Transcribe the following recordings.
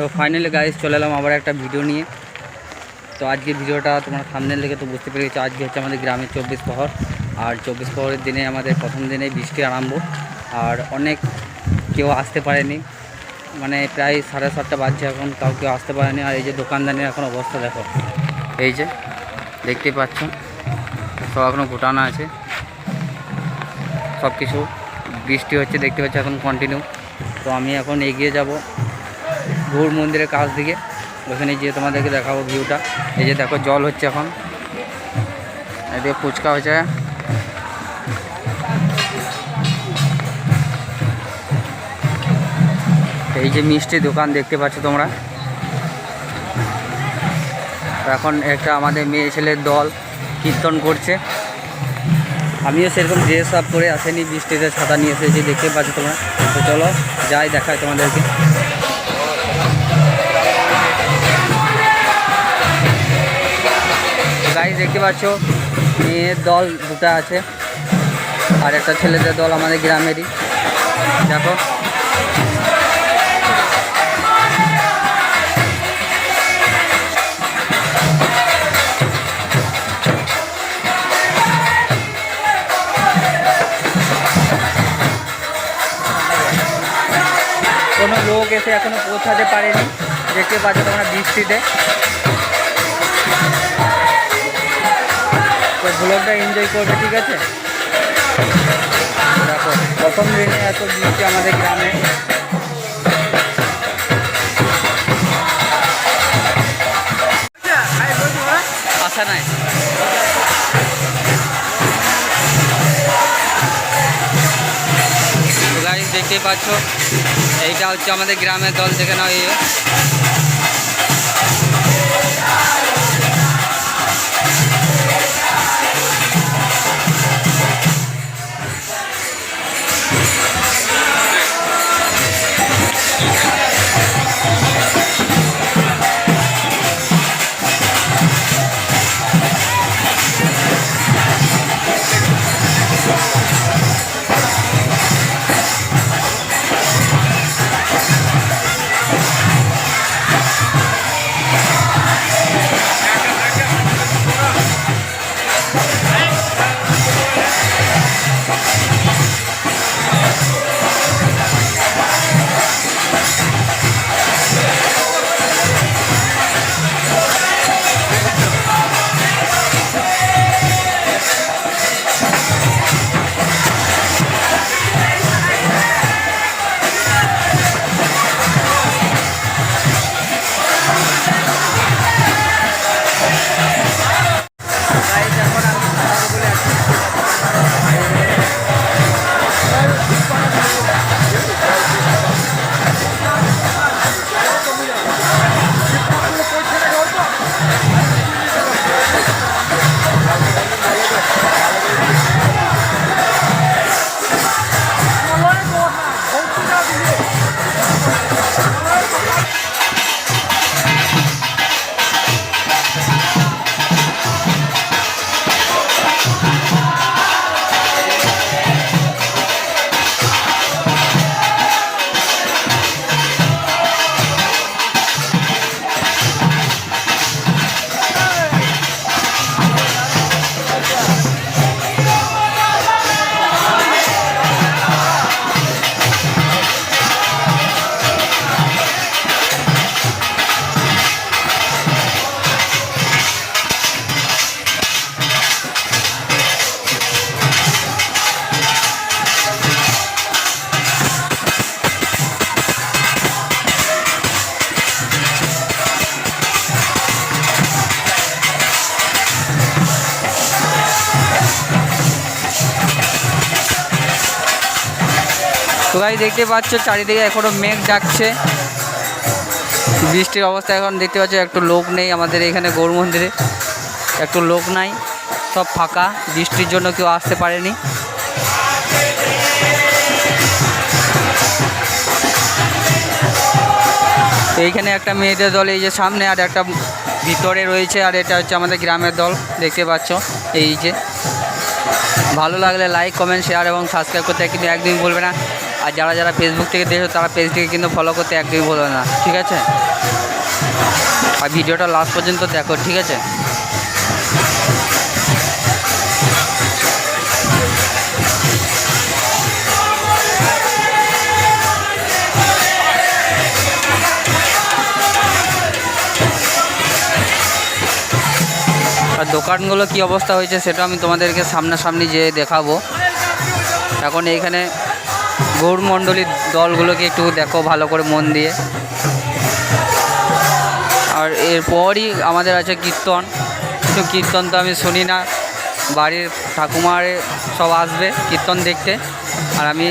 তো finally guys চলে এলাম আবার একটা ভিডিও নিয়ে। তো আজকে ভিডিওটা তোমার সামনে লেগে তো বুঝতে পেরে গেছো, আজকে হচ্ছে আমাদের গ্রামের চব্বিশ প্রহর আর চব্বিশ প্রহরের দিনে আমাদের প্রথম দিনে বৃষ্টি আরম্ভ। আর অনেক কেউ আসতে পারেনি। মানে প্রায় সাড়ে সাতটা বাজছে এখন, কাউ কেউ আসতে পারেনি। আর এই যে দোকানদারের এখন অবস্থা দেখো, এই যে দেখতেই পাচ্ছ, সব এখনও গোটানো আছে। সব কিছু বৃষ্টি হচ্ছে, দেখতে পাচ্ছি এখন কন্টিনিউ তো আমি এখন এগিয়ে যাব। গৌর মন্দিরের কাছ দিকে। ওখানে গিয়ে তোমাদেরকে দেখাবো ভিউটা এই যে দেখো, জল হচ্ছে এখন। এদিকে ফুচকা হচ্ছে এই যে মিষ্টি দোকান দেখতে পাচ্ছ তোমরা। এখন একটা আমাদের মেয়ে ছেলের দল কীর্তন করছে। আমিও সেরকম ড্রেস আপ করে আসেনি, বৃষ্টিতে ছাতা নিয়ে এসেছি, দেখতে পাচ্ছ তোমরা। তো চলো, যাই দেখায় তোমাদেরকে। গাড়ি দেখতে পাচ্ছ। মেয়ের দল দুটো আছে। আর একটা ছেলেদের দল আমাদের গ্রামেরই। দেখো। কোনো লোক এসে এখনও পৌঁছাতে পারেনি। দেখতে পাচ্ছ তোমরা বৃষ্টিতে। তো ব্লগটা এনজয় করবে, ঠিক আছে? দেখো, প্রথম দিনে এত বৃষ্টি আমাদের গ্রামে। আশা নাই। গাড়ি দেখতেই পাচ্ছ, এইটা হচ্ছে আমাদের গ্রামের দল থেকে নয় তো গাই দেখতে পাচ্ছ, চারিদিকে এখনও মেঘ ডাকছে। বৃষ্টির অবস্থা এখন দেখতে পাচ্ছ, একটু লোক নেই আমাদের এখানে গৌর মন্দিরে। একটু লোক নাই, সব ফাঁকা, বৃষ্টির জন্য কেউ আসতে পারেনি। এইখানে একটা মেয়েদের দল, এই যে সামনে আর একটা ভিতরে রয়েছে, আর এটা হচ্ছে আমাদের গ্রামের দল, দেখতে পাচ্ছ, এই যে। ভালো লাগলে লাইক কমেন্ট শেয়ার এবং সাবস্ক্রাইব করতে কিন্তু একদিন বলবে না। আর যারা যারা ফেসবুক থেকে দেখো তারা পেজটিকে কিন্তু ফলো করতে একদমই বলবে না, ঠিক আছে? আর ভিডিওটা লাস্ট পর্যন্ত দেখো, ঠিক আছে? আর দোকানগুলো কি অবস্থা হয়েছে, সেটা আমি তোমাদেরকে সামনাসামনি যেয়ে দেখাবো। এখন এইখানে গৌরমণ্ডলীর দলগুলোকে একটু দেখো ভালো করে মন দিয়ে। আর এরপরই আমাদের আছে কীর্তন। কিন্তু কীর্তন তো আমি শুনি না। বাড়ির ঠাকুমার সব আসবে কীর্তন দেখতে। আর আমি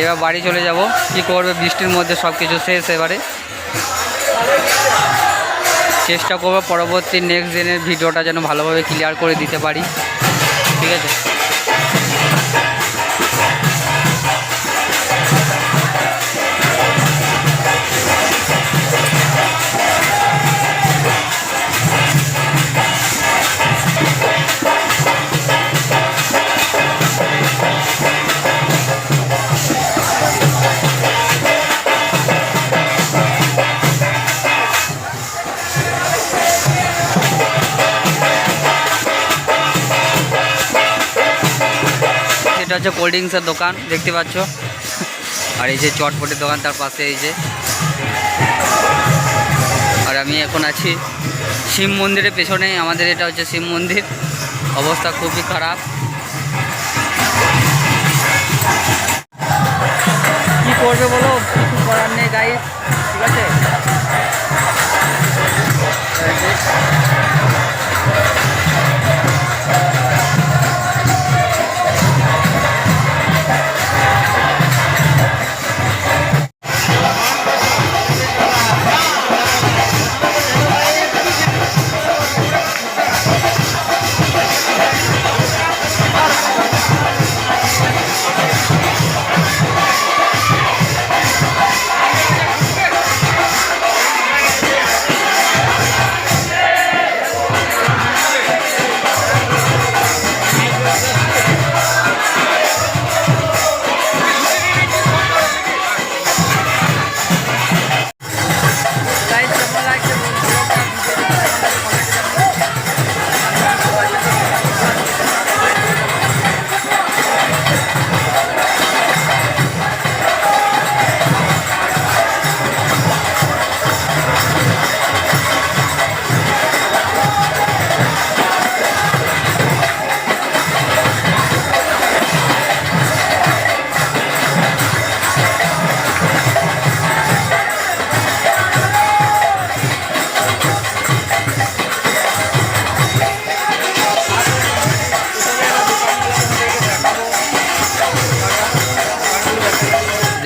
এবার বাড়ি চলে যাব। কি করবে বৃষ্টির মধ্যে সব কিছু শেষ এবারে। চেষ্টা করব পরবর্তী নেক্সট দিনের ভিডিওটা যেন ভালোভাবে ক্লিয়ার করে দিতে পারি। ঠিক আছে? হচ্ছে কোল্ড ড্রিঙ্কসের দোকান, দেখতে পাচ্ছ। আর এই যে চটপটের দোকান, তার পাশে এই যে। আর আমি এখন আছি শিব মন্দিরের পেছনে, আমাদের এটা হচ্ছে শিব মন্দির। অবস্থা খুবই খারাপ। কি করবে বলো? কিছু করার নেই গাই ঠিক আছে?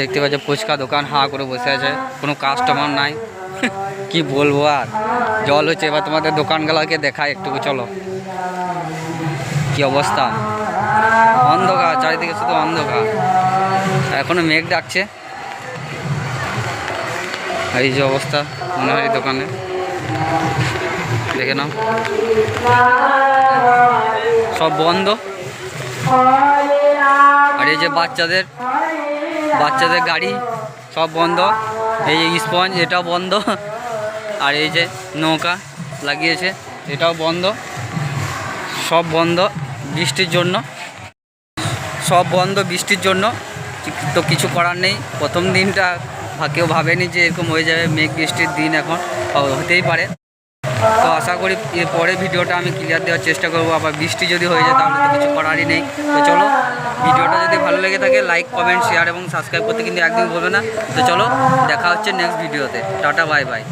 দেখতে পাচ্ছ, ফুচকা দোকান, হা করে বসে আছে, কোনো কাস্টমার নাই। কি বলব আর? জল হচ্ছে, এবার তোমাদের দোকানগুলোকে দেখায় একটু, চলো। কি অবস্থা? অন্ধকার, চারিদিকে শুধু অন্ধকার। এখনও মেঘ ডাকছে। এই যে অবস্থা, মনে হয় দোকানে। দেখে নাও। সব বন্ধ। আর এই যে বাচ্চাদের বাচ্চাদের গাড়ি সব বন্ধ। এই যে স্পঞ্জ এটাও বন্ধ। আর এই যে নৌকা লাগিয়েছে, এটাও বন্ধ। সব বন্ধ বৃষ্টির জন্য। সব বন্ধ বৃষ্টির জন্য। তো কিছু করার নেই। প্রথম দিনটা কেউ ভাবেনি যে এরকম হয়ে যাবে। মেঘ বৃষ্টির দিন এখন হতেই পারে। তো আশা করি পরে ভিডিওটা আমি ক্লিয়ার দেওয়ার চেষ্টা করব। আবার বৃষ্টি যদি হয়ে যায় তাহলে তো কিছু করারই নেই। তো চলো, ভিডিওটা যদি ভালো লেগে থাকে লাইক কমেন্ট শেয়ার এবং সাবস্ক্রাইব করতে কিন্তু একদিন বলবে না। তো চলো, দেখা হচ্ছে নেক্সট ভিডিওতে টাটা বাই বাই